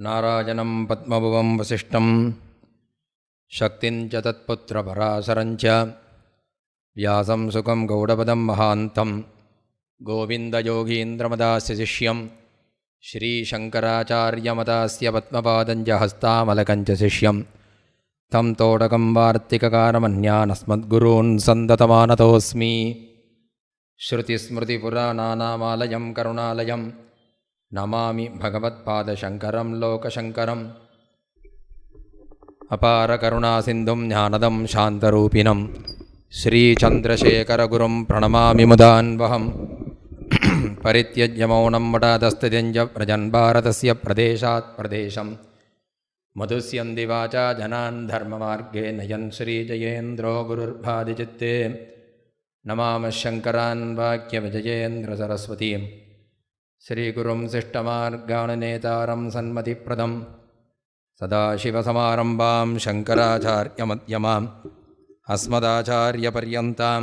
नारायणं पद्मभुवं वसिष्ठं। शक्तिं च तत्पुत्रपराशरं च। व्यासं सुखं गौडपदं महान्तं। गोविन्दयोगीन्द्रमदास्य शिष्यं श्रीशङ्कराचार्यमदास्य पद्मपादं च हस्तामलकं च शिष्यं। तं तोडकं वार्तिककारमन्यानस्मद्गुरून् सन्दतमानतोऽस्मि। श्रुतिस्मृतिपुराणानामालयं करुणालयं नमामि भगवत्पादशङ्करं लोकशङ्करम्। अपारकरुणासिन्धुं ज्ञानदं शान्तरूपिणं। श्रीचन्द्रशेखरगुरुं प्रणमामि मुदान्वहं परित्यज्यमौनं वटादस्तिजञ्ज व्रजन् भारतस्य प्रदेशात् प्रदेशं मधुस्यन्दिवाचा जनान् धर्ममार्गे नयन् श्रीजयेन्द्रो गुरुर्भादिचित्ते नमामः शङ्करान् वाक्यविजयेन्द्रसरस्वतीं श्रीगुरुं शिष्टमार्गाणनेतारं सन्मतिप्रदं सदाशिवसमारम्भां शङ्कराचार्यमध्यमाम् अस्मदाचार्यपर्यन्तां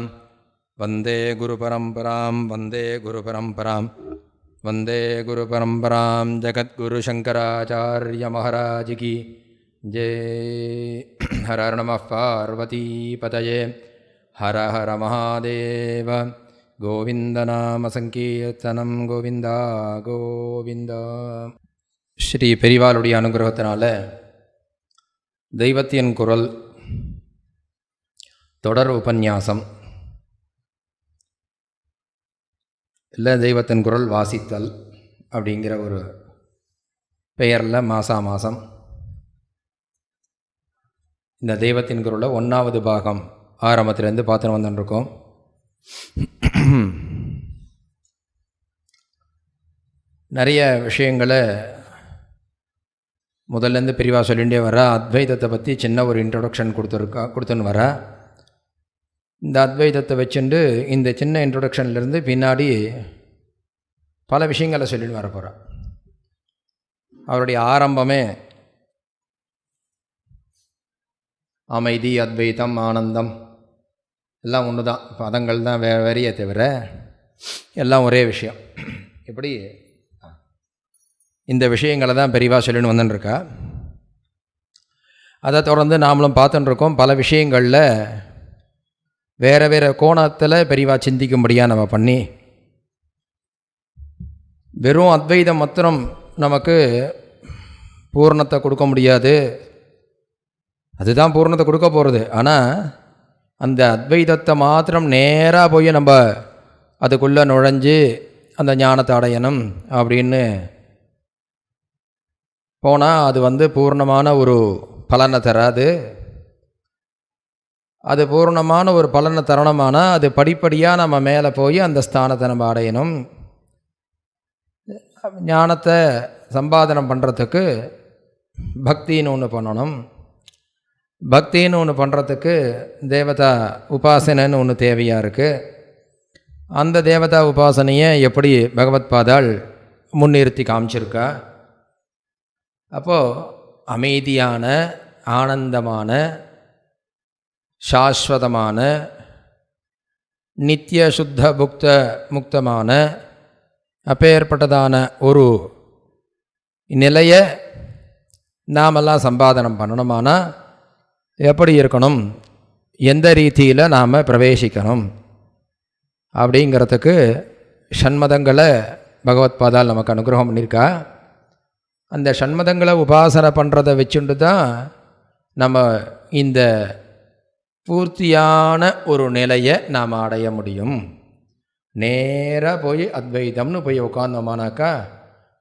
वन्दे गुरुपरम्परां वन्दे गुरुपरम्परां वन्दे गुरुपरम्परां जगद्गुरुशङ्कराचार्यमहाराज की जय हर हर नमः पार्वतीपतये हर हर महादेव கோவிந்தநாமசங்கீர்த்தனம் கோவிந்தா கோவிந்தா. ஸ்ரீ பெரிவாளுடைய அனுகிரகத்தினால தெய்வத்தின் குரல் தொடர் உபன்யாசம். இல்லை தெய்வத்தின் குரல் வாசித்தல் அப்படிங்கிற ஒரு பெயரில் மாசா மாதம் இந்த தெய்வத்தின் குரலை ஒன்றாவது பாகம் ஆரம்பத்திலேருந்து பார்த்துன்னு வந்துட்டுருக்கோம். நிறைய விஷயங்களை முதல்லேருந்து பிரிவாக சொல்லிகிட்டே வரா. அத்வைதத்தை பற்றி சின்ன ஒரு இன்ட்ரொடக்ஷன் கொடுத்துருக்கா கொடுத்துன்னு வரா. இந்த அத்வைதத்தை வச்சுண்டு இந்த சின்ன இன்ட்ரொடக்ஷன்லேருந்து பின்னாடி பல விஷயங்களை சொல்லிட்டு வர போகிறார் அவருடைய ஆரம்பமே அமைதி அத்வைதம் ஆனந்தம் எல்லாம் ஒன்று தான். பதங்கள் தான் வே வேறையே தவிர எல்லாம் ஒரே விஷயம். இப்படி இந்த விஷயங்களை தான் பெரிவாக சொல்லின்னு வந்துட்டுருக்கா அதை தொடர்ந்து நாமளும் பார்த்துட்டுருக்கோம் பல விஷயங்களில் வேறு வேறு கோணத்தில் பெரிவா சிந்திக்கும்படியாக நம்ம பண்ணி வெறும் அத்வைதம் மாத்திரம் நமக்கு பூர்ணத்தை கொடுக்க முடியாது. அதுதான் பூர்ணத்தை கொடுக்க போகிறது ஆனால் அந்த அத்வைதத்தை மாத்திரம் நேராக போய் நம்ம அதுக்குள்ளே நுழைஞ்சு அந்த ஞானத்தை அடையணும் அப்படின்னு போனால் அது வந்து பூர்ணமான ஒரு பலனை தராது. அது பூர்ணமான ஒரு பலனை தரணுமானால் அது படிப்படியாக நம்ம மேலே போய் அந்த ஸ்தானத்தை நம்ம அடையணும். ஞானத்தை சம்பாதனம் பண்ணுறதுக்கு பக்தின்னு ஒன்று பண்ணணும். பக்தின்னு ஒன்று பண்ணுறதுக்கு தேவதா உபாசனைன்னு ஒன்று தேவையாக இருக்குது அந்த தேவதா உபாசனையை எப்படி பகவத் பாதாள் முன்னிறுத்தி காமிச்சிருக்கா? அப்போது அமைதியான ஆனந்தமான சாஸ்வதமான நித்திய சுத்த புக்த முக்தமான அப்பேற்பட்டதான ஒரு நிலையை நாமெல்லாம் சம்பாதனம் பண்ணணுமானால் எப்படி இருக்கணும்? எந்த ரீதியில் நாம் பிரவேசிக்கணும்? அப்படிங்கிறதுக்கு ஷண்மதங்களை பகவத்பாதால் நமக்கு அனுகிரகம் பண்ணியிருக்கா அந்த ஷண்மதங்களை உபாசனை பண்ணுறதை வச்சுட்டு தான் நம்ம இந்த பூர்த்தியான ஒரு நிலையை நாம் அடைய முடியும். நேராக போய் அத்வைதம்னு போய் உட்காந்தோமானாக்கா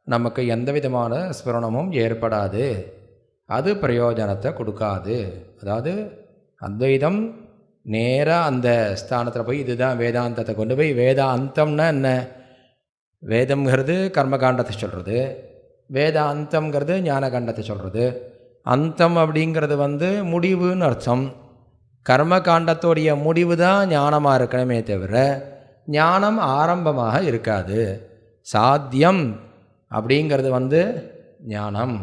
நமக்கு எந்த விதமான ஸ்மரணமும் ஏற்படாது. அது பிரயோஜனத்தை கொடுக்காது. அதாவது அத்வைதம் நேராக அந்த ஸ்தானத்தில் போய் இதுதான் வேதாந்தத்தை கொண்டு போய் வேதாந்தம்னா என்ன? வேதம்ங்கிறது கர்மகாண்டத்தை சொல்கிறது வேதாந்தம்ங்கிறது ஞானகாண்டத்தை சொல்கிறது அந்தம் அப்படிங்கிறது வந்து முடிவுன்னு அர்த்தம். கர்மகாண்டத்தோடைய முடிவு தான் ஞானமாக இருக்கணுமே தவிர ஞானம் ஆரம்பமாக இருக்காது. சாத்தியம் அப்படிங்கிறது வந்து ஞானம்.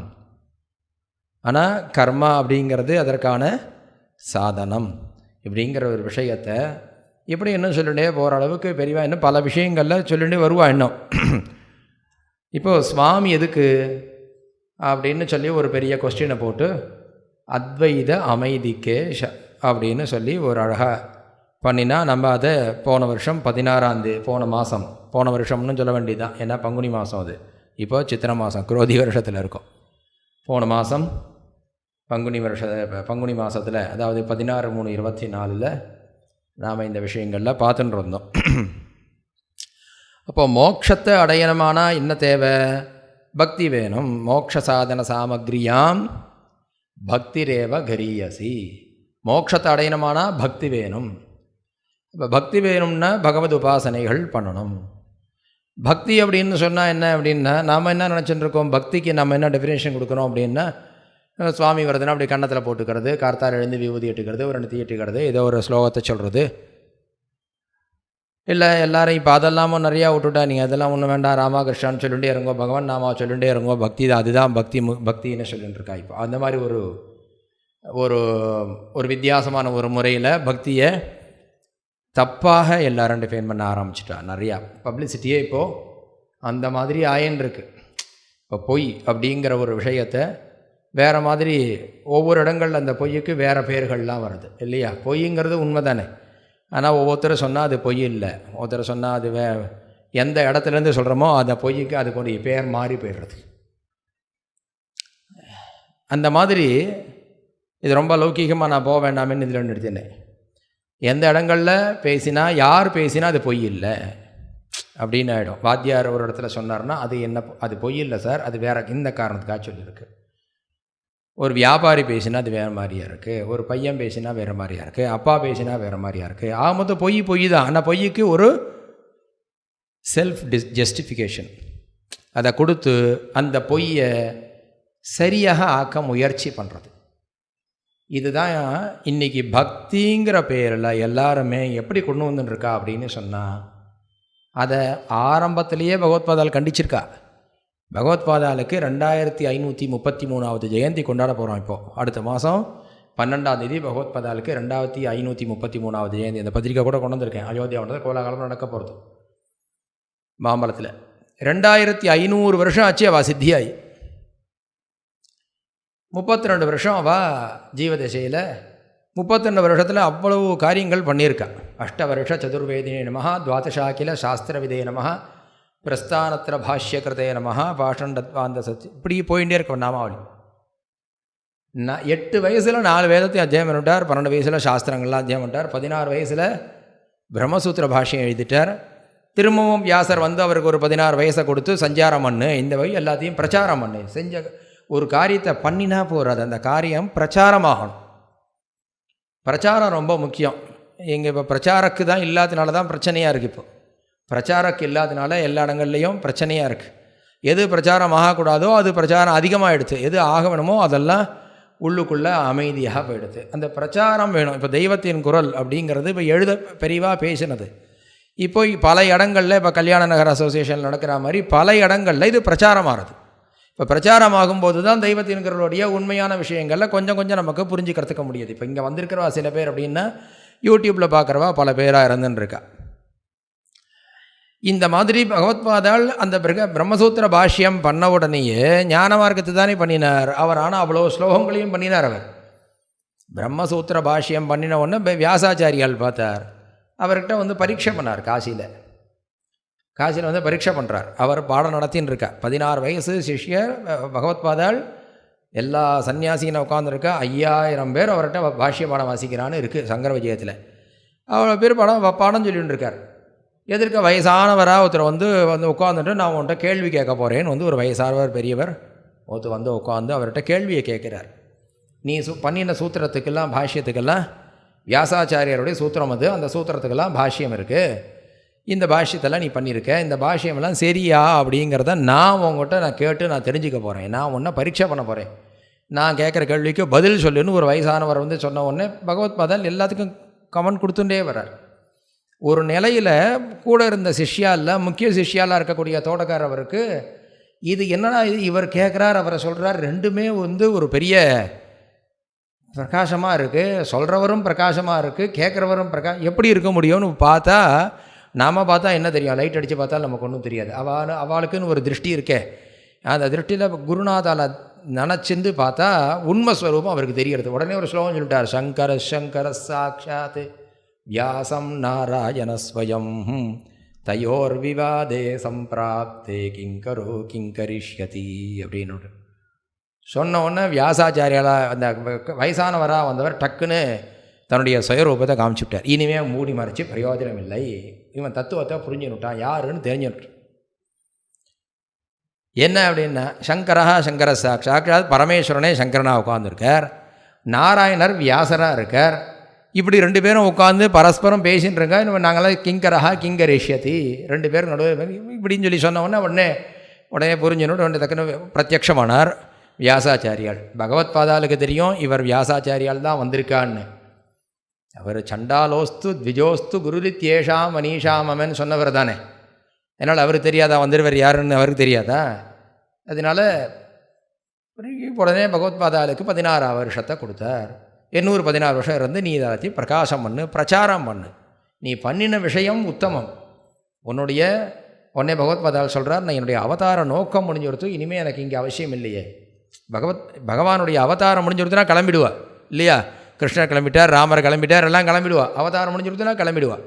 ஆனால் கர்மா அப்படிங்கிறது அதற்கான சாதனம். இப்படிங்கிற ஒரு விஷயத்தை இப்படி இன்னும் சொல்லிட்டே போகிற அளவுக்கு பெரியவா இன்னும் பல விஷயங்களில் சொல்லிட்டே வருவா இன்னும். இப்போது சுவாமி எதுக்கு அப்படின்னு சொல்லி ஒரு பெரிய கொஸ்டினை போட்டு அத்வைத அமைதிக்கே ஷ அப்படின்னு சொல்லி ஒரு அழகாக பண்ணினா நம்ம அதை போன வருஷம் பதினாறாந்தே போன மாதம் போன வருஷம்னு சொல்ல வேண்டியதுதான். ஏன்னா பங்குனி மாதம் அது. இப்போ சித்திரை மாதம் குரோதி வருஷத்தில் இருக்கும். போன மாதம் பங்குனி வருஷ பங்குனி மாதத்தில் அதாவது பதினாறு மூணு இருபத்தி நாலில் நாம் இந்த விஷயங்களில் பார்த்துட்டு இருந்தோம். அப்போ மோட்சத்தை அடையணுமானா என்ன தேவை? பக்தி வேணும். மோட்ச சாதன சாமக்ரியாம் பக்திரேவ கரியசி. மோட்சத்தை அடையணுமானா பக்தி வேணும். இப்போ பக்தி வேணும்னா பகவத் உபாசனைகள் பண்ணணும். பக்தி அப்படின்னு சொன்னால் என்ன அப்படின்னா நாம் என்ன நினச்சிட்டு இருக்கோம்? பக்திக்கு நம்ம என்ன டெஃபினேஷன் கொடுக்குறோம் அப்படின்னா சுவாமி வருதுன்னா அப்படி கன்னத்தில் போட்டுக்கிறது கார்த்தால் எழுந்து விபூதி எட்டுக்கிறது ஒரு ரெண்டு தீட்டுக்கிறது ஏதோ ஒரு ஸ்லோகத்தை சொல்கிறது இல்லை எல்லாரும் இப்போ அதெல்லாமும் நிறையா விட்டுட்டா நீங்கள் அதெல்லாம் ஒன்றும் வேண்டாம் ராமகிருஷ்ணான்னு சொல்லுண்டே இருங்கோ பகவான் நாமா சொல்லுண்டே இருங்கோ பக்தி தான் அதுதான் பக்தி மு பக்தின்னு சொல்லிட்டு இருக்கா இப்போ. அந்த மாதிரி ஒரு ஒரு ஒரு வித்தியாசமான ஒரு முறையில் பக்தியை தப்பாக எல்லாரும் டிஃபைன் பண்ண ஆரம்பிச்சிட்டா நிறையா. பப்ளிசிட்டியே இப்போது அந்த மாதிரி ஆயின்னு இருக்கு. இப்போ பொய் அப்படிங்கிற ஒரு விஷயத்தை வேறு மாதிரி ஒவ்வொரு இடங்களில் அந்த பொய்யுக்கு வேறு பெயர்கள்லாம் வருது இல்லையா? பொய்ங்கிறது உண்மை தானே ஆனால் ஒவ்வொருத்தரும் சொன்னால் அது பொய் இல்லை. ஒருத்தர் சொன்னால் அது வே எந்த இடத்துலேருந்து சொல்கிறோமோ அந்த பொய்யுக்கு அதுக்கு ஒரு பேர் மாறி போயிடுறது. அந்த மாதிரி இது ரொம்ப லௌகீகமாக நான் போக வேண்டாமேன்னு இதில் நிறுத்தினேன். எந்த இடங்களில் பேசினா யார் பேசினா அது பொய் இல்லை. அப்படின்னு ஆகிடும் வாத்தியார் ஒரு இடத்துல சொன்னார்னா அது என்ன அது பொய் இல்லை சார். அது வேற இந்த காரணத்துக்காக சொல்லியிருக்கு. ஒரு வியாபாரி பேசினா அது வேறு மாதிரியா இருக்குது ஒரு பையன் பேசினா வேறு மாதிரியா இருக்குது அப்பா பேசினா வேறு மாதிரியா இருக்குது ஆக மொத்தம் பொய் பொய் தான். ஆனால் பொய்க்கு ஒரு செல்ஃப் டிஸ் ஜஸ்டிஃபிகேஷன் அதை கொடுத்து அந்த பொய்யை சரியாக ஆக்க முயற்சி பண்ணுறது இதுதான் இன்னைக்கு பக்திங்கிற பேரில் எல்லாருமே எப்படி கொண்டு வந்துட்டுருக்கா அப்படின்னு சொன்னால் அதை ஆரம்பத்திலேயே பகவத்பாதால் கண்டிச்சிருக்கா. பகவத்பாதாலுக்கு ரெண்டாயிரத்தி ஐநூற்றி முப்பத்தி மூணாவது ஜெயந்தி கொண்டாட போகிறோம் இப்போது அடுத்த மாதம் பன்னெண்டாம் தேதி பகவத்பாதாலுக்கு ரெண்டாயிரத்தி ஐநூற்றி முப்பத்தி மூணாவது ஜெயந்தி. அந்த பத்திரிக்கை கூட கொண்டு வந்திருக்கேன். அயோத்தியாவில் கோலாகாலம் நடக்க போகிறது மாம்பழத்தில். ரெண்டாயிரத்தி ஐநூறு வருஷம் ஆச்சு அவள் சித்தியாயி. முப்பத்தி ரெண்டு வருஷம் அவள் ஜீவதசையில் முப்பத்தி ரெண்டு வருஷத்தில் அவ்வளவு காரியங்கள் பண்ணியிருக்கா. அஷ்ட வருஷ சதுர்வேதினே நமஹா துவாதசாக்கில சாஸ்திர விதே நமகா பிரஸ்தானத்திர பாஷ்யகிருதே நமஹா பாஷண்டத்வாந்த சத்தி இப்படி போயிட்டே இருக்க நாமாவளி. நான் எட்டு வயசில் நாலு வேதத்தையும் அத்தியாயம் பண்ணிட்டார் பன்னெண்டு வயசில் சாஸ்திரங்கள்லாம் அத்தியாயம் பண்ணிட்டார் பதினாறு வயசில் பிரம்மசூத்திர பாஷ்யம் எழுதிட்டார். திரும்பவும் வியாசர் வந்து அவருக்கு ஒரு பதினாறு வயசை கொடுத்து சஞ்சாரம் பண்ணு இந்த வழி எல்லாத்தையும் பிரச்சாரம் பண்ணு. செஞ்ச ஒரு காரியத்தை பண்ணினா போகிறது அந்த காரியம் பிரச்சாரமாகணும். பிரச்சாரம் ரொம்ப முக்கியம். எங்கள் இப்போ பிரச்சாரக்கு தான் இல்லாதனால தான் பிரச்சனையாக இருக்குது இப்போ. பிரச்சாரக்கு இல்லாதனால எல்லா இடங்கள்லையும் பிரச்சனையாக இருக்குது எது பிரச்சாரம் ஆகக்கூடாதோ அது பிரச்சாரம் அதிகமாகிடுது எது ஆக வேணுமோ அதெல்லாம் உள்ளுக்குள்ளே அமைதியாக போயிடுது அந்த பிரச்சாரம் வேணும். இப்போ தெய்வத்தின் குரல் அப்படிங்கிறது இப்போ எழுத பெரிவாக பேசினது. இப்போ பல இடங்களில் இப்போ கல்யாண நகர் அசோசியேஷன் நடக்கிற மாதிரி பல இடங்களில் இது பிரச்சாரமாகிறது இப்போ பிரச்சாரம் ஆகும்போது தான் தெய்வத்தின் குரலுடைய உண்மையான விஷயங்களில் கொஞ்சம் கொஞ்சம் நமக்கு புரிஞ்சுக்கிறதுக்க முடியுது. இப்போ இங்கே வந்திருக்கிறவா சில பேர் அப்படின்னா யூடியூப்பில் பார்க்குறவா பல பேராக இருந்துன்னு இருக்கா. இந்த மாதிரி பகவத்பாதால் அந்த பிரக பிரம்மசூத்திர பாஷ்யம் பண்ண உடனேயே ஞான மார்க்கத்தை தானே பண்ணினார். அவர் ஆனால் அவ்வளோ ஸ்லோகங்களையும் பண்ணினார் அவர். பிரம்மசூத்திர பாஷ்யம் பண்ணின உடனே வியாசாச்சாரியால் பார்த்தார். அவர்கிட்ட வந்து பரீட்சை பண்ணார் காசியில். காசியில் வந்து பரீட்சை பண்ணுறார் அவர் பாடம் நடத்தின்னு இருக்கா பதினாறு வயசு சிஷ்யர் பகவத்பாதால் எல்லா சன்னியாசின்னு உட்காந்துருக்கா ஐயாயிரம் பேர் அவர்கிட்ட பாஷ்ய பாடம் வாசிக்கிறான்னு இருக்குது சங்கர விஜயத்தில். அவ்வளோ பேர் பாடம் பாடம் சொல்லிகிட்டு இருக்கார். எதிர்க்க வயசானவராக ஒருத்தர் வந்து வந்து உட்காந்துட்டு நான் உன்கிட்ட கேள்வி கேட்க போகிறேன்னு வந்து ஒரு வயசானவர் பெரியவர் ஒருத்தர் வந்து உட்காந்து அவர்கிட்ட கேள்வியை கேட்குறார். நீ சு பண்ணின சூத்திரத்துக்கெல்லாம் பாஷ்யத்துக்கெல்லாம் வியாசாச்சாரியருடைய சூத்திரம் அது. அந்த சூத்திரத்துக்கெல்லாம் பாஷ்யம் இருக்குது இந்த பாஷ்யத்தெல்லாம் நீ பண்ணியிருக்க. இந்த பாஷ்யமெல்லாம் சரியா அப்படிங்கிறத நான் உங்கள்கிட்ட நான் கேட்டு நான் தெரிஞ்சுக்க போகிறேன் நான் ஒன்றை பரீட்சை பண்ண போகிறேன் நான் கேட்குற கேள்விக்கு பதில் சொல்லுன்னு ஒரு வயசானவர் வந்து சொன்ன உடனே பகவத் பாதால் எல்லாத்துக்கும் கமெண்ட் கொடுத்துட்டே வர்றார். ஒரு நிலையில் கூட இருந்த சிஷ்யாவில் முக்கிய சிஷ்யாலாக இருக்கக்கூடிய தோட்டக்காரவருக்கு இது என்னடா இது இவர் கேட்குறார் அவரை சொல்கிறார் ரெண்டுமே வந்து ஒரு பெரிய பிரகாசமாக இருக்குது சொல்கிறவரும் பிரகாசமாக இருக்குது கேட்குறவரும் பிரகா எப்படி இருக்க முடியும்னு பார்த்தா நாம் பார்த்தா என்ன தெரியும்? லைட் அடித்து பார்த்தா நமக்கு ஒன்றும் தெரியாது. அவள் அவளுக்குன்னு ஒரு திருஷ்டி இருக்கே. அந்த திருஷ்டியில் குருநாதால் நினச்சிந்து பார்த்தா உண்மை ஸ்வரூபம் அவருக்கு தெரியறது. உடனே ஒரு ஸ்லோகம் சொல்லிட்டார் சங்கர சங்கர சாட்சாத்து வியாசம் நாராயணஸ்வயம் தயோர் விவாதே சம்பிராப்தே கிங்கரோ கிங்கரிஷ்யதி அப்படின்னு சொன்ன உடனே வியாசாச்சாரியால் அந்த வயசானவராக வந்தவர் டக்குன்னு தன்னுடைய சுயரூபத்தை காமிச்சுட்டார். இனிமே மூடி மறைச்சு பிரயோஜனம் இல்லை. இவன் தத்துவத்தை புரிஞ்சுனுட்டான் யாருன்னு தெரிஞ்சுட்டு என்ன அப்படின்னா சங்கரா சங்கர சாட்சாத் பரமேஸ்வரனே சங்கரனாக உட்காந்துருக்கார் நாராயணர் வியாசராக இருக்கார். இப்படி ரெண்டு பேரும் உட்காந்து பரஸ்பரம் பேசின்னு நாங்களாம் கிங்கரஹா கிங்கரேஷ்யதி. ரெண்டு பேரும் நடுவே இப்படின்னு சொல்லி சொன்ன உடனே உடனே உடனே புரிஞ்சுன்னு உடனே தக்கன பிரத்யக்ஷமானார் வியாசாச்சாரியால். பகவத் பாதாலுக்கு தெரியும் இவர் வியாசாச்சாரியால் தான் வந்திருக்கான்னு. அவர் சண்டாலோஸ்து த்விஜோஸ்து குருரித்யேஷாம் மனீஷாம் அமன் சொன்னவர் தானே. அதனால் அவருக்கு தெரியாதா வந்துடுவர் யாருன்னு அவருக்கு தெரியாதா? அதனால் உடனே பகவத் பாதாலுக்கு பதினாறாம் வருஷத்தை கொடுத்தார். எண்ணூறு பதினாறு வருஷம் இருந்து நீ எல்லாத்தையும் பிரகாசம் பண்ணு பிரச்சாரம் பண்ணு. நீ பண்ணின விஷயம் உத்தமம். உன்னுடைய உடனே பகவத்பாதால் சொல்கிறார் நான் என்னுடைய அவதார நோக்கம் முடிஞ்சுடுத்து இனிமேல் எனக்கு இங்கே அவசியம் இல்லையே. பகவத் பகவானுடைய அவதாரம் முடிஞ்சு கிளம்பிடுவா இல்லையா? கிருஷ்ணர் கிளம்பிட்டார் ராமர் கிளம்பிட்டார் எல்லாம் கிளம்பிடுவா. அவதாரம் முடிஞ்சு கிளம்பிடுவா.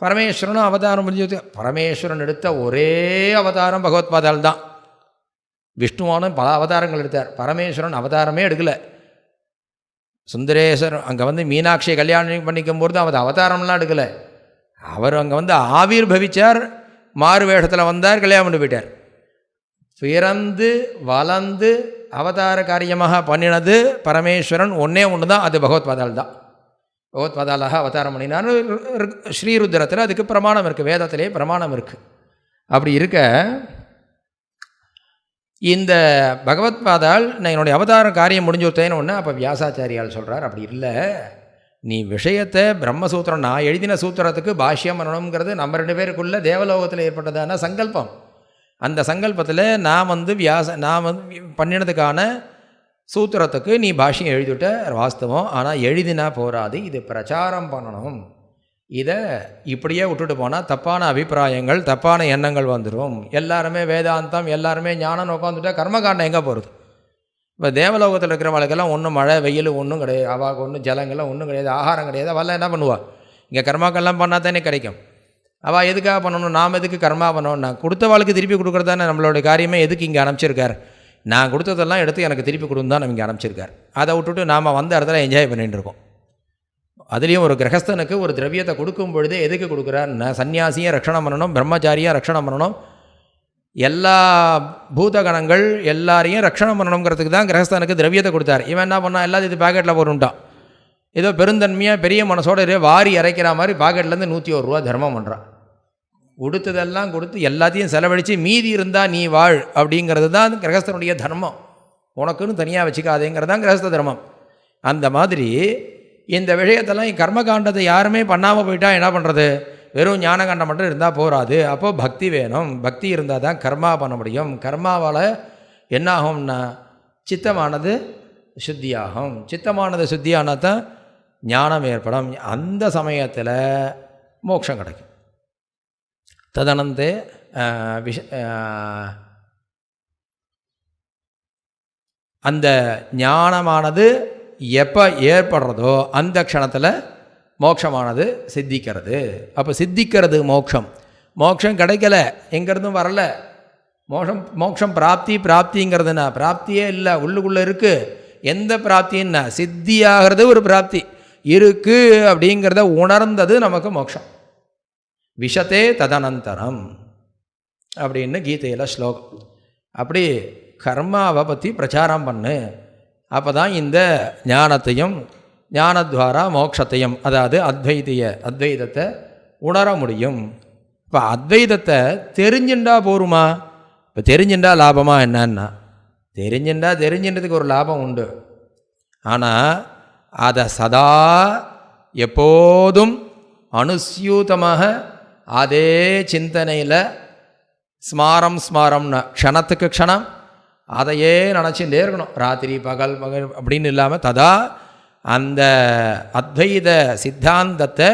பரமேஸ்வரனும் அவதாரம் முடிஞ்சு பரமேஸ்வரன் எடுத்த ஒரே அவதாரம் பகவத்பாதால் தான். விஷ்ணுவானும் பல அவதாரங்கள் எடுத்தார். பரமேஸ்வரன் அவதாரமே எடுக்கலை. சுந்தரேசர் அங்கே வந்து மீனாட்சியை கல்யாணம் பண்ணிக்கும் போது அவர் அவதாரம்லாம் எடுக்கலை. அவர் அங்கே வந்து ஆவிர் பவிச்சார் மாறு வேஷத்தில் வந்தார் கல்யாணம் பண்ணி போயிட்டார். பிறந்து வளர்ந்து அவதார காரியமாக பண்ணினது பரமேஸ்வரன். ஒன்றே ஒன்று தான் அது பகவத் பாதால் தான். பகவத் பாதாலாக அவதாரம் பண்ணினார். ஸ்ரீருத்ரத்தில் அதுக்கு பிரமாணம் இருக்குது வேதத்திலே பிரமாணம் இருக்குது அப்படி இருக்க இந்த பகவத் பாதால் நான் என்னுடைய அவதாரம் காரியம் முடிஞ்சு கொடுத்தேன்னு ஒன்று அப்போ வியாசாச்சாரியால் சொல்கிறார் அப்படி இல்லை. நீ விஷயத்தை பிரம்மசூத்திரம் நான் எழுதின சூத்திரத்துக்கு பாஷ்யம் பண்ணணுங்கிறது நம்ம ரெண்டு பேருக்குள்ள தேவலோகத்தில் ஏற்பட்டதான சங்கல்பம். அந்த சங்கல்பத்தில் நான் வந்து வியாச நான் வந்து பண்ணினதுக்கான சூத்திரத்துக்கு நீ பாஷ்யம் எழுதிவிட்ட வாஸ்தவம். ஆனால் எழுதினா போராது இது பிரச்சாரம் பண்ணணும். இதை இப்படியே விட்டுட்டு போனால் தப்பான அபிப்பிராயங்கள் தப்பான எண்ணங்கள் வந்துடும் எல்லாருமே வேதாந்தம் எல்லாருமே ஞானம் உட்காந்துட்டா கர்மகாண்டம் எங்கே போகிறது இப்போ தேவலோகத்தில் இருக்கிறவங்களுக்கெல்லாம் ஒன்றும் மழை வெயில் ஒன்றும் கிடையாது. அவாக்கு ஒன்றும் ஜலங்கள்லாம் ஒன்றும் கிடையாது ஆகாரம் கிடையாது. அவெல்லாம் என்ன பண்ணுவாள் இங்கே கர்மாக்கள்லாம் பண்ணால் தானே கிடைக்கும். அவள் எதுக்காக பண்ணணும்? நாம் எதுக்கு கர்மா பண்ணணும்? நான் கொடுத்தவாளுக்கு திருப்பி கொடுக்குறது தானே நம்மளோட காரியமே? எதுக்கு இங்கே அனுப்பிச்சிருக்கார்? நான் கொடுத்ததெல்லாம் எடுத்து எனக்கு திருப்பி கொடுன்னு தான் நம்ம இங்கே அனுப்பிச்சிருக்கார். அதை விட்டுட்டு நாம் வந்த இடத்துல என்ஜாய் பண்ணிகிட்டு இருக்கோம். அதுலேயும் ஒரு கிரகஸ்தனுக்கு ஒரு திரவியத்தை கொடுக்கும் பொழுதே எதுக்கு கொடுக்குறாருன்னா சன்னியாசியும் ரட்சணம் பண்ணணும் பிரம்மச்சாரியும் ரட்சணம் பண்ணணும். எல்லா பூதகணங்கள் எல்லாரையும் ரட்சணம் பண்ணணுங்கிறதுக்கு தான் கிரகஸ்தனுக்கு திரவியத்தை கொடுத்தார். இவன் என்ன பண்ணான்? எல்லாத்தையும் இது பாக்கெட்டில் போட்டுட்டான். ஏதோ பெருந்தன்மையாக பெரிய மனசோட வாரி இறைக்கிற மாதிரி பாக்கெட்லேருந்து நூற்றி ஒரு ரூபா தர்மம் பண்ணுறான் கொடுத்ததெல்லாம் கொடுத்து எல்லாத்தையும் செலவழித்து மீதி இருந்தால் நீ வாழ் அப்படிங்கிறது தான் கிரகஸ்தனுடைய தர்மம். உனக்குன்னு தனியாக வச்சுக்காதேங்கிறது தான் கிரகஸ்த தர்மம். அந்த மாதிரி இந்த விஷயத்தெல்லாம் கர்மகாண்டத்தை யாருமே பண்ணாமல் போயிட்டா என்ன பண்ணுறது வெறும் ஞானகாண்டம் மட்டும் இருந்தால் போகாது அப்போது பக்தி வேணும். பக்தி இருந்தால் தான் கர்மா பண்ண முடியும். கர்மாவால் என்ன ஆகும்னா சித்தமானது சுத்தியாகும். சித்தமானது சுத்தியானால் தான் ஞானம் ஏற்படும். அந்த சமயத்தில் மோட்சம் கிடைக்கும். ததனந்தே விஷ அந்த ஞானமானது எப்போ ஏற்படுறதோ அந்த க்ஷணத்தில் மோட்சமானது சித்திக்கிறது. அப்போ சித்திக்கிறது மோட்சம் மோட்சம் கிடைக்கல எங்கேருந்தும் வரல. மோஷம் மோட்சம் பிராப்தி பிராப்திங்கிறதுனா பிராப்தியே இல்லை உள்ளுக்குள்ளே இருக்குது எந்த பிராப்தின்னா சித்தியாகிறது ஒரு பிராப்தி. இருக்குது அப்படிங்கிறத உணர்ந்தது நமக்கு மோட்சம் விஷத்தே ததனந்தரம் அப்படின்னு கீதையில் ஸ்லோகம். அப்படி கர்மாவை பற்றி பிரச்சாரம் பண்ணு. அப்போ தான் இந்த ஞானத்தையும் ஞானத்வாரா மோட்சத்தையும் அதாவது அத்வைதிய அத்வைதத்தை உணர முடியும். இப்போ அத்வைதத்தை தெரிஞ்சுண்டா போருமா? இப்போ தெரிஞ்சுண்டா லாபமாக என்னன்னா தெரிஞ்சுண்டா தெரிஞ்சுன்றதுக்கு ஒரு லாபம் உண்டு. ஆனால் அதை சதா எப்போதும் அனுசியூதமாக அதே சிந்தனையில் ஸ்மாரம் ஸ்மாரம்னா க்ஷணத்துக்கு க்ஷணம் அதையே நினச்சிட்டே இருக்கணும். ராத்திரி பகல் பகல் அப்படின்னு இல்லாமல் ததா அந்த அத்வைத சித்தாந்தத்தை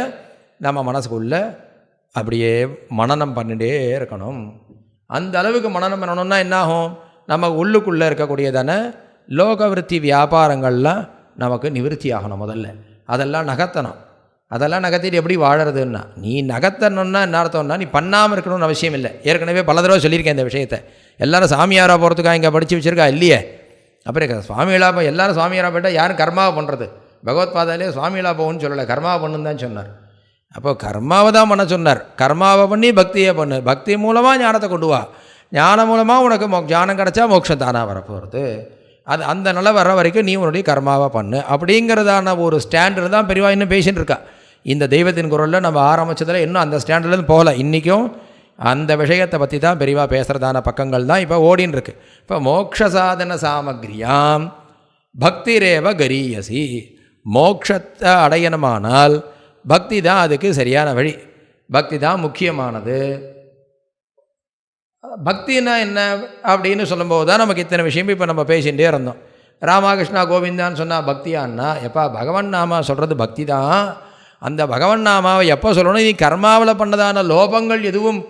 நம்ம மனசுக்குள்ளே அப்படியே மனநம் பண்ணிகிட்டே இருக்கணும். அந்த அளவுக்கு மனநம் பண்ணணும்னா என்னாகும்? நம்ம உள்ளுக்குள்ளே இருக்கக்கூடியதான லோகவிருத்தி வியாபாரங்கள்லாம் நமக்கு நிவர்த்தி ஆகணும் முதல்ல. அதெல்லாம் நகர்த்தணும். அதெல்லாம் நகர்த்திட்டு எப்படி வாழறதுன்னா நீ நகர்த்தணுன்னா என்ன அர்த்தம்னா நீ பண்ணாமல் இருக்கணும்னு அவசியம் இல்லை. ஏற்கனவே பல தடவை சொல்லியிருக்கேன் இந்த விஷயத்தை. எல்லாரும் சாமியாராக போகிறதுக்காக இங்கே படித்து வச்சுருக்கா? இல்லையே. அப்புறம் சுவாமிகளாக எல்லாரும் சுவாமியாராக போயிட்டால் யாரும் கர்மாவை பண்ணுறது பகவத்பாதாலே சுவாமிகளாக போகணும்னு சொல்லலை கர்மாவை பண்ணுன்னு தான் சொன்னார். அப்போ கர்மாவை தான் பண்ண சொன்னார். கர்மாவை பண்ணி பக்தியை பண்ணு. பக்தி மூலமாக ஞானத்தை கொண்டு வா. ஞானம் மூலமாக உனக்கு மோ ஞானம் கிடச்சா மோட்சம் தானாக வரப்போகிறது அது அந்த நிலை வர வரைக்கும் நீ உன்னுடைய கர்மாவை பண்ணு. அப்படிங்கிறதான ஒரு ஸ்டாண்டர்டு தான் பெரியவா இன்னும் பேசின்னு இருக்கா. இந்த தெய்வத்தின் குரலில் நம்ம ஆரம்பித்ததில் இன்னும் அந்த ஸ்டாண்டர்ட்லேருந்து போகல. இன்றைக்கும் அந்த விஷயத்தை பற்றி தான் பெரிவாக பேசுகிறதான பக்கங்கள் தான் இப்போ ஓடின்னு இருக்கு இப்போ மோக்ஷ சாதன சாமக்ரியாம் பக்திரேவ கரியசி. மோக்ஷத்தை அடையணுமானால் பக்தி தான் அதுக்கு சரியான வழி. பக்தி தான் முக்கியமானது. பக்தினா என்ன அப்படின்னு சொல்லும்போது தான் நமக்கு இத்தனை விஷயம் இப்போ நம்ம பேசிகிட்டே இருந்தோம். ராமகிருஷ்ணா கோவிந்தான்னு சொன்னால் பக்தியான்னா எப்பா பகவான் நாமா சொல்கிறது பக்தி தான். அந்த பகவன் நாமாவை எப்போ சொல்லணும்? நீ கர்மாவில் பண்ணதான லோபங்கள் எதுவும்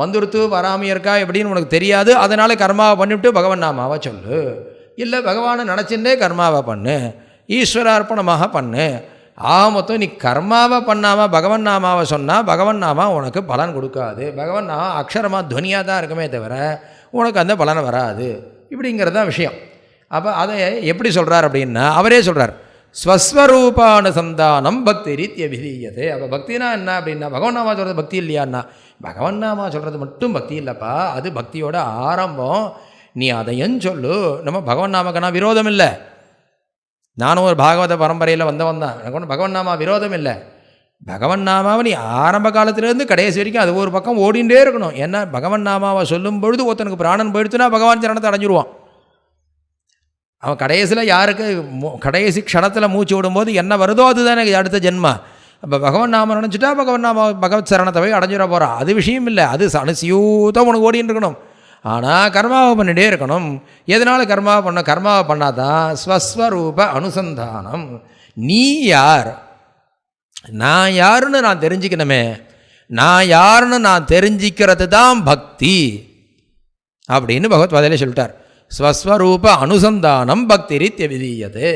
வந்துருத்து வராமல் இருக்கா எப்படின்னு உனக்கு தெரியாது. அதனால் கர்மாவை பண்ணிவிட்டு பகவன் நாமாவை சொல்லு. இல்லை பகவானை நினச்சிருந்தே கர்மாவை பண்ணு. ஈஸ்வரார்ப்பணமாக பண்ணு. ஆக மொத்தம் நீ கர்மாவை பண்ணாமல் பகவன் நாமாவை சொன்னால் பகவன் நாமா உனக்கு பலன் கொடுக்காது. பகவன் நாமா அக்ஷரமாக துவனியாக தான் இருக்குமே தவிர உனக்கு அந்த பலன் வராது. இப்படிங்கிறது தான் விஷயம். அப்போ அதை எப்படி சொல்கிறார் அப்படின்னா அவரே சொல்கிறார் ஸ்வஸ்வரூபானுசந்தானம் பக்தி ரீத்திய விதீயது. அப்போ பக்தினா என்ன அப்படின்னா பகவன் நாமா சொல்கிறது பக்தி இல்லையான்னா? பகவன் நாமா சொல்கிறது மட்டும் பக்தி இல்லைப்பா. அது பக்தியோட ஆரம்பம். நீ அதையும் சொல்லு. நம்ம பகவன் நாமக்கனா விரோதம் இல்லை. நானும் ஒரு பாகவத பரம்பரையில் வந்தவன் தான். எனக்கு ஒன்று பகவன் நாமா விரோதம் இல்லை. பகவன் நாமாவை நீ ஆரம்ப காலத்துலேருந்து கடைசி வரைக்கும் அது ஒரு பக்கம் ஓடிண்டே இருக்கணும். ஏன்னா பகவன் நாமாவை சொல்லும் பொழுது ஒருத்தனுக்கு பிராணன் போயிடுச்சுன்னா பகவான் சரணத்தை அடைஞ்சிருவான். அவன் கடைசியில் யாருக்கு? கடைசி க்ஷணத்தில் மூச்சு விடும்போது என்ன வருதோ அதுதானே அடுத்த ஜென்மா அப்போ பகவன் நாம நினச்சிட்டா பகவான் நாம பகவத் சரணத்தை போய் அடைஞ்சிட போகிறான் அது விஷயம் இல்லை. அது அனுசியூத்தம் உனக்கு ஓடின்னு இருக்கணும் ஆனால் கர்மாவை பண்ணிகிட்டே இருக்கணும். எதனால் கர்மாவை பண்ண? கர்மாவை பண்ணாதான் ஸ்வஸ்வரூப அனுசந்தானம். நீ யார்? நான் யாருன்னு நான் தெரிஞ்சுக்கணுமே. நான் யாருன்னு நான் தெரிஞ்சிக்கிறது தான் பக்தி. அப்படின்னு பகவத்பாதையிலே சொல்லிட்டார். ஸ்வஸ்வரூப அனுசந்தானம் பக்தி ரீத்திய விதீயது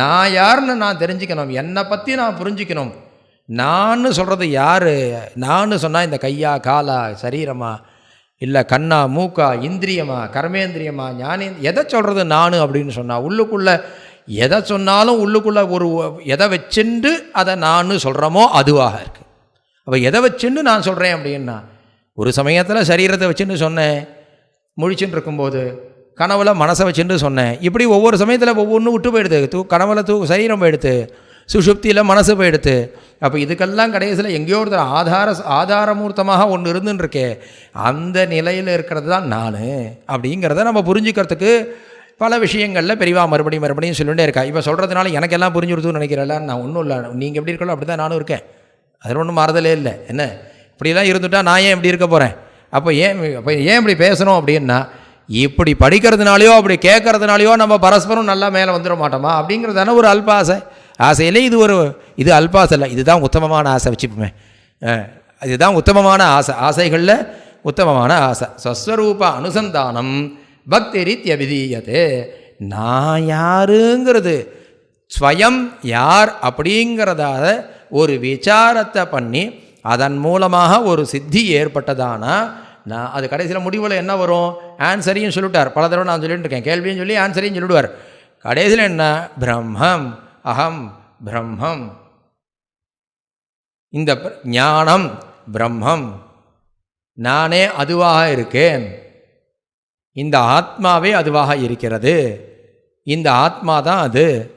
நான் யாருன்னு நான் தெரிஞ்சுக்கணும். என்னை பற்றி நான் புரிஞ்சுக்கணும். நான் சொல்கிறது யார்? நான் சொன்னால் இந்த கையா காலா சரீரமா? இல்லை கண்ணா மூக்கா இந்திரியமா? கர்மேந்திரியமா? ஞானே எதை சொல்கிறது நான் அப்படின்னு சொன்னால் உள்ளுக்குள்ளே எதை சொன்னாலும் உள்ளுக்குள்ளே ஒரு எதை வச்சுண்டு அதை நான் சொல்கிறோமோ அதுவாக இருக்குது அப்போ எதை வச்சுன்னு நான் சொல்கிறேன் அப்படின்னா ஒரு சமயத்தில் சரீரத்தை வச்சுன்னு சொன்னேன் முழிச்சுன்னு இருக்கும்போது கனவுல மனசை வச்சுட்டு சொன்னேன். இப்படி ஒவ்வொரு சமயத்தில் ஒவ்வொன்றும் விட்டு போயிடுது. தூ கனவுல தூ சரீரம் போயிடுது. சுஷுப்தியில் மனசு போயிடுத்து அப்போ இதுக்கெல்லாம் கடைசியில் எங்கேயோ ஒருத்தர் ஆதார ஆதாரமூர்த்தமாக ஒன்று இருந்துன்னு இருக்கே அந்த நிலையில் இருக்கிறது தான் நான். அப்படிங்கிறத நம்ம புரிஞ்சுக்கிறதுக்கு பல விஷயங்களில் பெரியவா மறுபடியும் மறுபடியும் சொல்லிகிட்டே இருக்கா. இப்போ சொல்கிறதுனால எனக்கு எல்லாம் புரிஞ்சுடுதுன்னு நினைக்கிறேன்ல நான் ஒன்றும் இல்லை. நீங்கள் எப்படி இருக்கலோ அப்படி தான் நானும் இருக்கேன். அதில் ஒன்றும் மாறுதலே இல்லை. என்ன? இப்படிலாம் இருந்துட்டா நான் ஏன் இப்படி இருக்க போகிறேன் அப்போ ஏன் அப்போ ஏன் இப்படி பேசணும் அப்படின்னா இப்படி படிக்கிறதுனாலையோ அப்படி கேட்கறதுனாலையோ நம்ம பரஸ்பரம் நல்லா மேலே வந்துட மாட்டோமா? அப்படிங்கிறதான ஒரு அல்ப ஆசை. ஆசையிலே இது ஒரு இது அல்பாசை இல்லை. இதுதான் உத்தமமான ஆசை வச்சுப்போமே இதுதான் உத்தமமான ஆசை. ஆசைகளில் உத்தமமான ஆசை. ஸ்வஸ்வரூப அனுசந்தானம் பக்தி ரீத்திய விதீயதே. நான் யாருங்கிறது? ஸ்வயம் யார் அப்படிங்கிறதால ஒரு விசாரத்தை பண்ணி அதன் மூலமாக ஒரு சித்தி ஏற்பட்டதானா? நான் அது கடைசியில் முடிவில் என்ன வரும்? ஆன்சரையும் சொல்லிட்டார். பல தடவை நான் சொல்லிட்டு இருக்கேன். கேள்வியும் சொல்லி ஆன்சரையும் சொல்லிவிடுவார் கடைசியில் என்ன? பிரம்மம். அகம். பிரம்மம். இந்த ஞானம். பிரம்மம். நானே அதுவாக இருக்கேன். இந்த ஆத்மாவே அதுவாக இருக்கிறது. இந்த ஆத்மா தான் அது.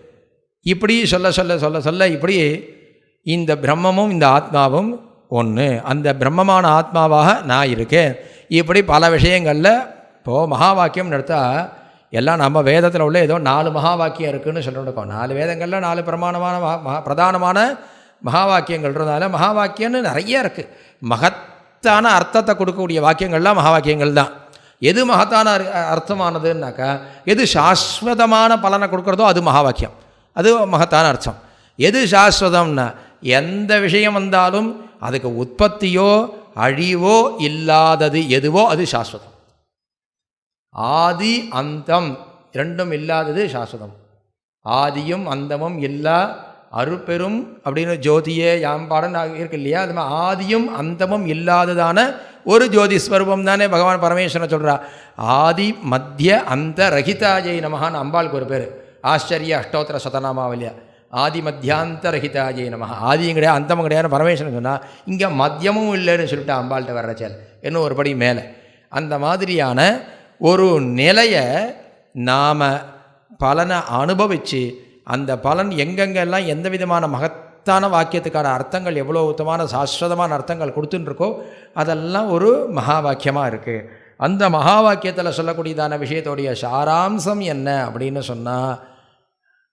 இப்படி சொல்ல சொல்ல சொல்ல சொல்ல இப்படி இந்த பிரம்மமும் இந்த ஆத்மாவும் ஒன்று அந்த பிரம்மமான ஆத்மாவாக நான் இருக்கேன். இப்படி பல விஷயங்களில் இப்போது மகா வாக்கியம் நடத்தா எல்லாம் நம்ம வேதத்தில் உள்ள ஏதோ நாலு மகா வாக்கியம் இருக்குன்னு சொல்லிட்டு நாலு வேதங்களில் நாலு பிரமாணமான மகா மகா பிரதானமான மகா வாக்கியங்கள் மகா வாக்கியம்னு நிறைய இருக்குது மகத்தான அர்த்தத்தை கொடுக்கக்கூடிய வாக்கியங்கள்லாம் மகா வாக்கியங்கள் தான். எது மகத்தான அர்த்தமானதுன்னாக்கா எது சாஸ்வதமான பலனை கொடுக்குறதோ அது மகா வாக்கியம் அது மகத்தான அர்த்தம். எது சாஸ்வதம்னா எந்த விஷயம் வந்தாலும் அதுக்கு உற்பத்தியோ அழிவோ இல்லாதது எதுவோ அது சாஸ்வதம். ஆதி அந்தம் இரண்டும் இல்லாதது சாஸ்வதம். ஆதியும் அந்தமும் இல்லா அருப்பெரும் அப்படின்னு ஜோதியே யாம்பாடன் இருக்கு இல்லையா? அது மாதிரி ஆதியும் அந்தமும் இல்லாததான ஒரு ஜோதி ஸ்வரூபம் தானே பகவான் பரமேஸ்வரன் சொல்கிறா ஆதி மத்திய அந்த ரஹிதாஜை நமகான்னு அம்பாளுக்கு ஒரு பேர். ஆச்சரிய அஷ்டோத்திர சதநாமாவலியா ஆதி மத்தியாந்த ரஹிதாஜை நமக ஆதியும் கிடையாது அந்தமும் கிடையாது பரமேஸ்வரன் சொன்னால் இங்கே மத்தியமும் இல்லைன்னு சொல்லிட்டு அம்பாள்கிட்ட வர்றச்சல் இன்னும் ஒரு படி மேலே. அந்த மாதிரியான ஒரு நிலையை நாம் பலனை அனுபவித்து அந்த பலன் எங்கெங்கெல்லாம் எந்த விதமான மகத்தான வாக்கியத்துக்கான அர்த்தங்கள் எவ்வளோ உத்தமான சாஸ்வதமான அர்த்தங்கள் கொடுத்துட்டுருக்கோ அதெல்லாம் ஒரு மகா வாக்கியமாக இருக்குது அந்த மகா வாக்கியத்தில் சொல்லக்கூடியதான விஷயத்தோடைய சாராம்சம் என்ன அப்படின்னு சொன்னால்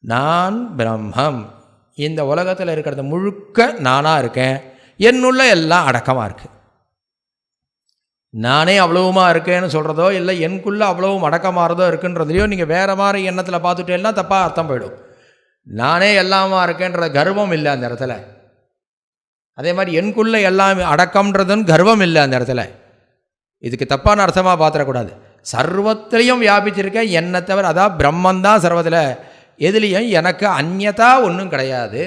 நான் பிரம்மம். இந்த உலகத்தில் இருக்கிறது முழுக்க நானாக இருக்கேன். என்னுள்ள எல்லாம் அடக்கமாக இருக்குது நானே அவ்வளவுமா இருக்கேன்னு சொல்கிறதோ இல்லை எனக்குள்ளே அவ்வளவும் அடக்கமாறதோ இருக்குன்றதுலையோ நீங்கள் வேறு மாதிரி எண்ணத்தில் பார்த்துட்டேன்னா தப்பாக அர்த்தம் போயிடும். நானே எல்லாமா இருக்கேன்ற கர்வம் இல்லை அந்த இடத்துல. அதே மாதிரி எனக்குள்ளே எல்லாம் அடக்கம்ன்றதுன்னு கர்வம் இல்லை அந்த இடத்துல. இதுக்கு தப்பான அர்த்தமாக பார்த்துடக்கூடாது. சர்வத்திலையும் வியாபிச்சிருக்கேன் என்னை தவிர அதான் பிரம்மந்தான் சர்வத்தில் எதுலேயும் எனக்கு அந்நதா ஒன்றும் கிடையாது.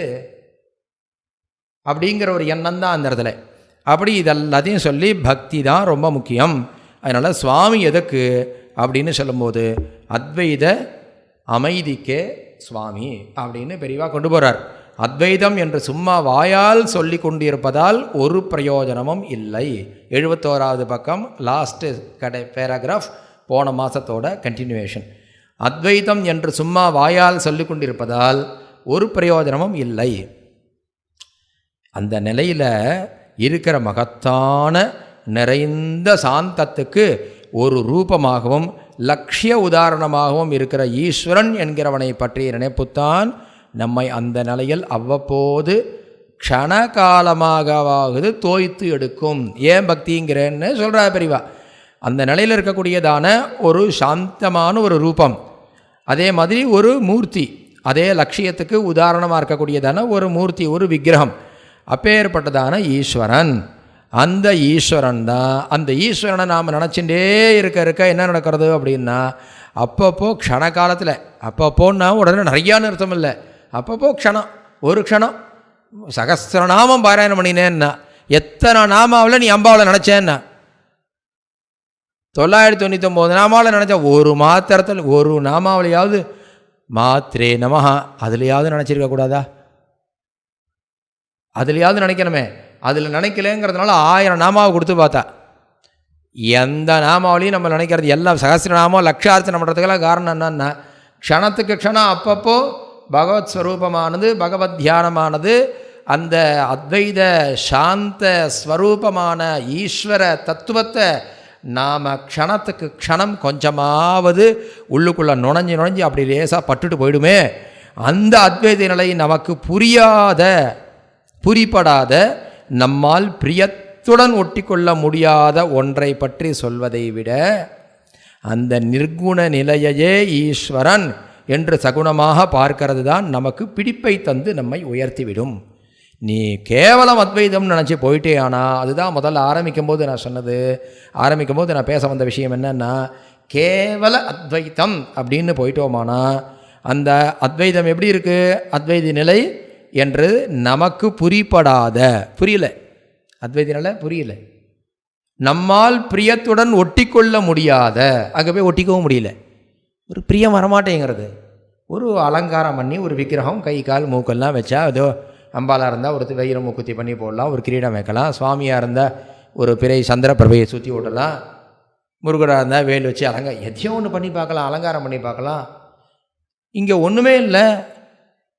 அப்படிங்கிற ஒரு எண்ணம் தான் அந்த இடத்துல. அப்படி இதெல்லாத்தையும் சொல்லி பக்தி தான் ரொம்ப முக்கியம். அதனால் சுவாமி எதுக்கு அப்படின்னு சொல்லும்போது அத்வைத அமைதிக்கே சுவாமி அப்படின்னு பெரிவாக கொண்டு போகிறார் அத்வைதம் என்று சும்மா வாயால் சொல்லி கொண்டிருப்பதால் ஒரு பிரயோஜனமும் இல்லை. எழுபத்தோராவது பக்கம் லாஸ்ட்டு கடை பேராகிராஃப் போன மாதத்தோட கண்டினியூவேஷன் அத்வைதம் என்று சும்மா வாயால் சொல்லி கொண்டிருப்பதால் ஒரு பிரயோஜனமும் இல்லை. அந்த நிலையில் இருக்கிற மகத்தான நிறைந்த சாந்தத்துக்கு ஒரு ரூபமாகவும் லட்சிய உதாரணமாகவும் இருக்கிற ஈஸ்வரன் என்கிறவனை பற்றிய நினைப்புத்தான் நம்மை அந்த நிலையில் அவ்வப்போது க்ஷணகாலமாகவாகுது தோய்த்து எடுக்கும். ஏன் பக்திங்கிறேன்னு சொல்கிறா பெரியவா அந்த நிலையில் இருக்கக்கூடியதான ஒரு சாந்தமான ஒரு ரூபம். அதே மாதிரி ஒரு மூர்த்தி. அதே லட்சியத்துக்கு உதாரணமாக இருக்கக்கூடியதான ஒரு மூர்த்தி ஒரு விக்கிரகம். அப்பேற்பட்டதான ஈஸ்வரன். அந்த ஈஸ்வரன் தான். அந்த ஈஸ்வரனை நாம் நினச்சிட்டே இருக்க இருக்க என்ன நடக்கிறது அப்படின்னா அப்பப்போ க்ஷண காலத்தில் அப்பப்போன்னா உடனே நிறையா அர்த்தம் இல்லை. அப்பப்போ க்ஷணம் ஒரு க்ஷணம். சகசிரநாமம் பாராயணம் பண்ணினேன்னா எத்தனை நாமாவில் நீ அம்பாவில் நினச்சேன்னா? தொள்ளாயிரத்தி தொண்ணூத்தொம்பது நாமாவில் நினச்சேன் ஒரு மாத்திரத்தில் ஒரு நாமாவிலையாவது மாத்திரே நமஹா. அதுலையாவது நினச்சிருக்க கூடாதா? அதுலையாவது நினைக்கணுமே. அதில் நினைக்கலங்கிறதுனால ஆயிரம் நாமாவை கொடுத்து பார்த்தா. எந்த நாமாவிலையும் நம்ம நினைக்கிறது எல்லாம் சகசிரநாமம் லட்சார்த்தம் பண்ணுறதுக்கெல்லாம் காரணம் என்னன்னா க்ஷணத்துக்கு க்ஷணம் அப்பப்போ பகவத் ஸ்வரூபமானது பகவத் தியானமானது அந்த அத்வைத சாந்த ஸ்வரூபமான ஈஸ்வர தத்துவத்தை நாம் க்ஷணத்துக்கு க்ஷணம் கொஞ்சமாவது உள்ளுக்குள்ளே நுழைஞ்சு நுழைஞ்சு அப்படி லேசாக பட்டுட்டு போயிடுமே. அந்த அத்வைத நிலை நமக்கு புரியாத புரிப்படாத நம்மால் பிரியத்துடன் ஒட்டிக்கொள்ள முடியாத ஒன்றை பற்றி சொல்வதை விட அந்த நிர்குண நிலையையே ஈஸ்வரன் என்று சகுணமாக பார்க்கிறது தான் நமக்கு பிடிப்பை தந்து நம்மை உயர்த்திவிடும். நீ கேவலம் அத்வைதம் நினச்சி போயிட்டே ஆனால் அதுதான் முதல்ல ஆரம்பிக்கும் போது நான் சொன்னது. ஆரம்பிக்கும் போது நான் பேச வந்த விஷயம் என்னன்னா கேவல அத்வைத்தம் அப்படின்னு போயிட்டோமானா? அந்த அத்வைதம் எப்படி இருக்குது அத்வைத நிலை என்று நமக்கு புரிப்படாத புரியல. அத்வைத புரியல. நம்மால் பிரியத்துடன் ஒட்டிக்கொள்ள முடியாத. அங்கே போய் ஒட்டிக்கவும் முடியல. ஒரு பிரியம் வரமாட்டேங்கிறது. ஒரு அலங்காரம் பண்ணி ஒரு விக்கிரகம் கை கால் மூக்கெல்லாம் வச்சா ஏதோ அம்பாலாக இருந்தால் ஒரு வெயில மூக்குத்தி பண்ணி போடலாம் ஒரு கிரீடம் வைக்கலாம் சுவாமியாக இருந்தால் ஒரு பிறை சந்திர பிரபையை சுற்றி விடலாம் முருகராக இருந்தால் வேல் வச்சு அலங்க எதையோ ஒன்று பண்ணி பார்க்கலாம் அலங்காரம் பண்ணி பார்க்கலாம். இங்கே ஒன்றுமே இல்லை.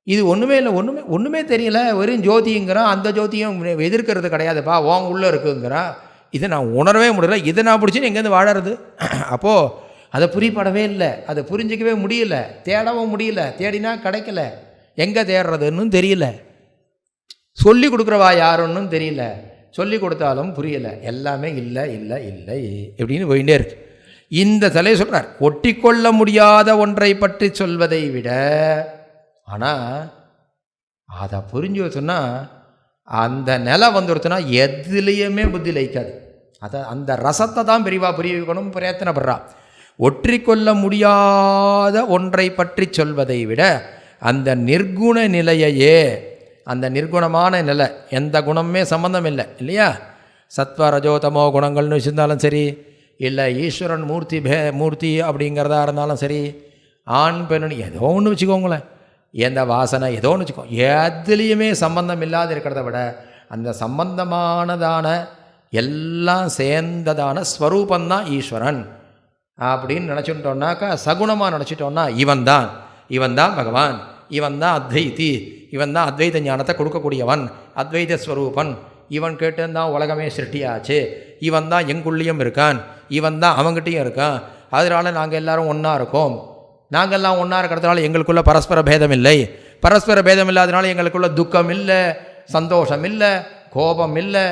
இது ஒன்றுமே இல்லை ஒன்றுமே ஒன்றுமே தெரியல. வெறும் ஜோதிங்கிறான் அந்த ஜோதியும் எதிர்க்கிறது கிடையாதுப்பா. உன் உள்ளே இருக்குங்கிறான் இதை நான் உணரவே முடியல. இதை நான் பிடிச்சின்னு எங்கேருந்து வாழறது? அப்போது அதை புரியப்படவே இல்லை. அதை புரிஞ்சிக்கவே முடியல. தேடவும் முடியல. தேடினா கிடைக்கல. எங்கே தேடுறதுன்னு தெரியல. சொல்லி கொடுக்குறவா யாருன்னு தெரியல. சொல்லி கொடுத்தாலும் புரியலை. எல்லாமே இல்லை இல்லை இல்லை எப்படின்னு போயிட்டே இருக்கு. இந்த தலையை சொல்கிறார் ஒட்டிக்கொள்ள முடியாத ஒன்றை பற்றி சொல்வதை விட ஆனால் அதை புரிஞ்சு சொன்னால் அந்த நிலை வந்துடுச்சுன்னா எதுலேயுமே புத்தி லைக்காது அதை அந்த ரசத்தை தான் பெரியவா புரிய வைக்கணும் பிரயத்தனப்படுறா. ஒற்றிக்கொள்ள முடியாத ஒன்றை பற்றி சொல்வதை விட அந்த நிர்குண நிலையையே அந்த நிர்குணமான நிலை எந்த குணமுமே சம்பந்தம் இல்லை இல்லையா? சத்வ ரஜோதமோ குணங்கள்னு வச்சுருந்தாலும் சரி இல்லை ஈஸ்வரன் மூர்த்தி பே மூர்த்தி அப்படிங்கிறதா இருந்தாலும் சரி ஆண் பெண்ணு ஏதோ ஒன்று வச்சுக்கோங்களேன். எந்த வாசனை? ஏதோ ஒன்று வச்சுக்கோ. எதுலேயுமே சம்பந்தம் இல்லாத இருக்கிறத விட அந்த சம்பந்தமானதான எல்லாம் சேர்ந்ததான ஸ்வரூபந்தான் ஈஸ்வரன். அப்படின்னு நினச்சிட்டோம்னாக்கா சகுணமாக நினச்சிட்டோம்னா இவன் தான் இவன் தான் பகவான். இவன் தான் அத்வைதி. இவன் தான் அத்வைத ஞானத்தை கொடுக்கக்கூடியவன். அத்வைத ஸ்வரூபன். இவன் கேட்டுந்தான் உலகமே சிருஷ்டியாச்சு. இவன் தான் எங்குள்ளேயும் இருக்கான். இவன் தான் அவங்ககிட்டையும் இருக்கான். அதனால நாங்கள் எல்லாரும் ஒன்றா இருக்கோம். நாங்கள்லாம் ஒன்றா இருக்கிறதுனால எங்களுக்குள்ள பரஸ்பர பேதம் இல்லை பரஸ்பர பேதம் இல்லாதனால எங்களுக்குள்ள துக்கம் இல்லை சந்தோஷம் இல்லை கோபம் இல்லை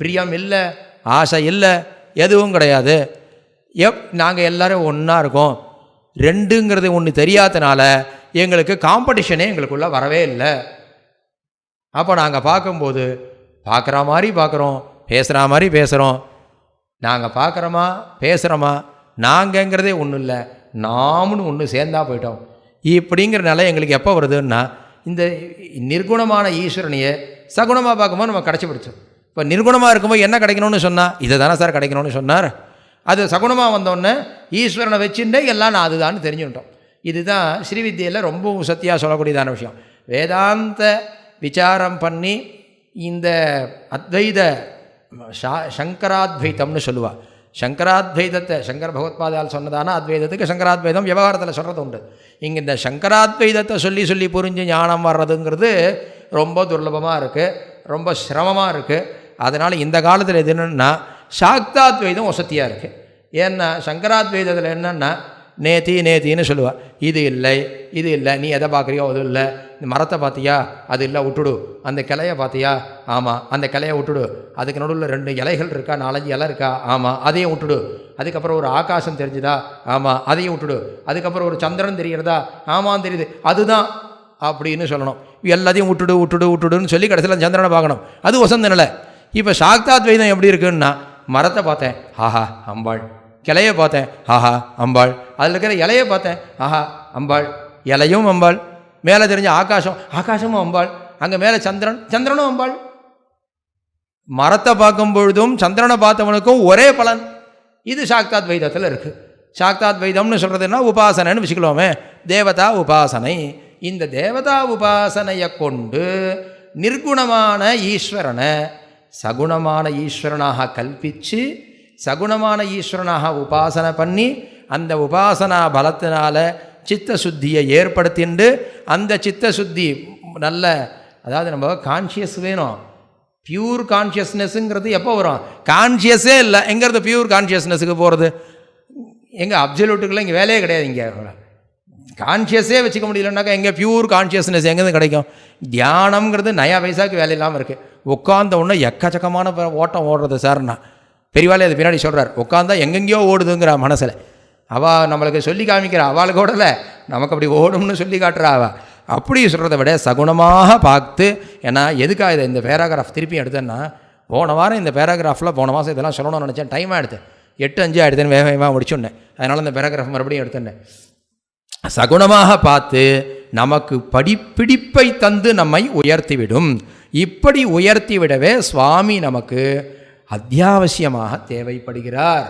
பிரியம் இல்லை ஆசை இல்லை எதுவும் கிடையாது. எப் நாங்கள் எல்லோரும் ஒன்றா இருக்கோம். ரெண்டுங்கிறது ஒன்று தெரியாதனால எங்களுக்கு காம்படிஷனே எங்களுக்குள்ளே வரவே இல்லை. அப்போ நாங்கள் பார்க்கும்போது பார்க்குற மாதிரி பார்க்குறோம் பேசுகிற மாதிரி பேசுகிறோம் நாங்கள் பார்க்குறோமா பேசுகிறோமா நாங்கங்கிறதே ஒன்றும் இல்லை. நாமனு ஒன்று சேர்ந்தா போயிட்டோம். இப்படிங்கிற நிலை எங்களுக்கு எப்போ வருதுன்னா இந்த நிர்குணமான ஈஸ்வரனையே சகுணமாக பார்க்கும்போது நம்ம கிடச்சி பிடிச்சோம் இப்போ நிர்குணமாக இருக்கும்போது என்ன கிடைக்கணும்னு சொன்னால் இதை தானே சார் கிடைக்கணும்னு சொன்னார்? அது சகுணமாக வந்தோடனே ஈஸ்வரனை வச்சுட்டே எல்லாம் நான் அதுதான்னு தெரிஞ்சுட்டோம் இதுதான் ஸ்ரீவித்தியில் ரொம்ப சத்தியாக சொல்லக்கூடியதான விஷயம். வேதாந்த விசாரம் பண்ணி இந்த அத்வைத ஷா சங்கராத்வைத்தம்னு சொல்லுவாள் சங்கராத்வைதத்தை சங்கர பகவத்பாதால் சொன்னதானா? அத்வைதத்துக்கு சங்கராத்வைதம் விவகாரத்தில் சொல்கிறது உண்டு. இங்கே இந்த சங்கராத்வைதத்தை சொல்லி சொல்லி புரிஞ்சு ஞானம் வர்றதுங்கிறது ரொம்ப துர்லபமாக இருக்குது ரொம்ப சிரமமாக இருக்குது அதனால் இந்த காலத்தில் எது என்னென்னா சாக்தாத்வைதம் வசதியாக இருக்குது ஏன்னா சங்கராத்வைதத்தில் என்னென்னா நேத்தி நேத்தின்னு சொல்லுவா. இது இல்லை இது இல்லை நீ எதை பார்க்குறியோ அது இல்லை. இந்த மரத்தை பார்த்தியா? அது இல்லை விட்டுடு அந்த கிளையை பார்த்தியா? ஆமாம் அந்த கிளையை விட்டுடு அதுக்கு நடுவில் ரெண்டு இலைகள் இருக்கா? நாலஞ்சு இலை இருக்கா? ஆமாம் அதையும் விட்டுடு அதுக்கப்புறம் ஒரு ஆகாசம் தெரிஞ்சுதா? ஆமாம் அதையும் விட்டுடு அதுக்கப்புறம் ஒரு சந்திரன் தெரிகிறதா? ஆமாம் தெரியுது. அதுதான் அப்படின்னு சொல்லணும். எல்லாத்தையும் விட்டுடு விட்டுடு விட்டுடுன்னு சொல்லி கடைசியில் சந்திரனை பார்க்கணும். அது வசந்த நிலை இப்போ சாக்தாத்வைதம் எப்படி இருக்குன்னா மரத்தை பார்த்தேன். ஆஹா அம்பாள். கிளைய பார்த்தேன். ஆஹா அம்பாள். அதில் இருக்கிற இலையை பார்த்தேன். ஆஹா அம்பாள். இலையும் அம்பாள். மேலே தெரிஞ்ச ஆகாசம் ஆகாசமும் அம்பாள். அங்கே மேலே சந்திரன். சந்திரனும் அம்பாள். மரத்தை பார்க்கும் பொழுதும் சந்திரனை பார்த்தவனுக்கும் ஒரே பலன். இது சாக்தாத் வைதத்தில் இருக்குது சாக்தாத் வைதம்னு சொல்கிறதுனா உபாசனைன்னு வச்சுக்கலாமே. தேவதா உபாசனை. இந்த தேவதா உபாசனையை கொண்டு நிர்குணமான ஈஸ்வரனை சகுணமான ஈஸ்வரனாக கல்பித்து சகுணமான ஈஸ்வரனாக உபாசனை பண்ணி அந்த உபாசனா பலத்தினால் சித்த சுத்தியை ஏற்படுத்திண்டு அந்த சித்த சுத்தி நல்ல அதாவது நம்ம கான்ஷியஸ் வேணும். பியூர் கான்ஷியஸ்னஸ்ஸுங்கிறது எப்போ வரும்? கான்ஷியஸே இல்லை. எங்கிறது பியூர் கான்ஷியஸ்னஸுக்கு போகிறது எங்கள் அப்சல்யூட்டுக்கெல்லாம் இங்கே வேலையே கிடையாது இங்கே. கான்ஷியஸே வச்சுக்க முடியலன்னாக்கா எங்கே பியூர் கான்ஷியஸ்னஸ் எங்கேருந்து கிடைக்கும்? தியானம்ங்கிறது நயா வயசாக்கு வேலை இல்லாமல் இருக்குது உட்காந்த உடனே எக்கச்சக்கமான ஓட்டம் ஓடுறது சார்னா. பெரியவாளே அது பின்னாடி சொல்கிறார் உட்காந்தா எங்கெங்கேயோ ஓடுதுங்கிற மனசில். அவள் நம்மளுக்கு சொல்லி காமிக்கிறா அவளுக்கு ஓடல நமக்கு அப்படி ஓடும்னு சொல்லி காட்டுறா அவள் அப்படி சொல்கிறத விட சகுனமாக பார்த்து ஏன்னா எதுக்காக இதை இந்த பேராகிராஃப் திருப்பி எடுத்தேன்னா போன வாரம் இந்த பேராகிராஃபில் போன மாதம் இதெல்லாம் சொல்லணும்னு நினச்சேன் டைம் ஆகிடுது எட்டு அஞ்சு ஆகிடுதுன்னு வேக வேகமாக முடிச்சுடனே அதனால் இந்த பேராகிராஃப் மறுபடியும் எடுத்துட்டேன் சகுனமாக பார்த்து நமக்கு படிப்பிடிப்பை தந்து நம்மை உயர்த்திவிடும். இப்படி உயர்த்தி விடவே சுவாமி நமக்கு அத்தியாவசியமாக தேவைப்படுகிறார்.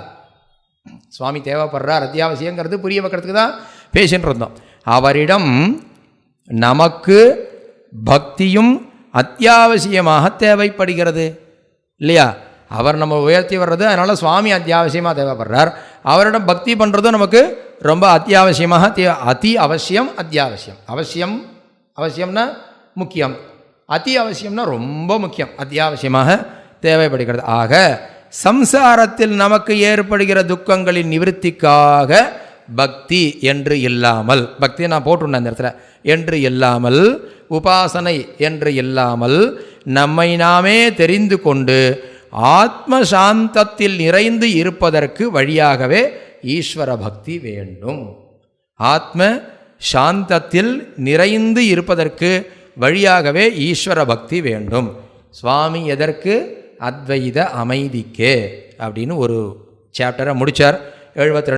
சுவாமி தேவைப்படுறார். அத்தியாவசியங்கிறது புரிய வைக்கிறதுக்கு தான் பேசின்னு இருந்தோம். அவரிடம் நமக்கு பக்தியும் அத்தியாவசியமாக தேவைப்படுகிறது. இல்லையா? அவர் நம்ம உயர்த்தி வர்றது அதனால் சுவாமி அத்தியாவசியமாக தேவைப்படுறார். அவரிடம் பக்தி பண்ணுறதும் நமக்கு ரொம்ப அத்தியாவசியமாக தே அதி அவசியம் அத்தியாவசியம். அவசியம் அவசியம்னா முக்கியம். அதி அவசியம்னா ரொம்ப முக்கியம். அத்தியாவசியமாக தேவைப்படுகிறது. ஆக சம்சாரத்தில் நமக்கு ஏற்படுகிற துக்கங்களின் நிவிருத்திக்காக பக்தி என்று இல்லாமல் பக்தியை நான் போட்டுருந்தேன் அந்த இடத்துல என்று இல்லாமல் உபாசனை என்று இல்லாமல் நம்மை நாமே தெரிந்து கொண்டு ஆத்ம சாந்தத்தில் நிறைந்து இருப்பதற்கு வழியாகவே ஈஸ்வர பக்தி வேண்டும். ஆத்ம சாந்தத்தில் நிறைந்து இருப்பதற்கு வழியாகவே ஈஸ்வர பக்தி வேண்டும். சுவாமி எதற்கு? அத்வைத அமைதிக்கு அப்படின்னு ஒரு சாப்டரை முடித்தார் எழுபத்தி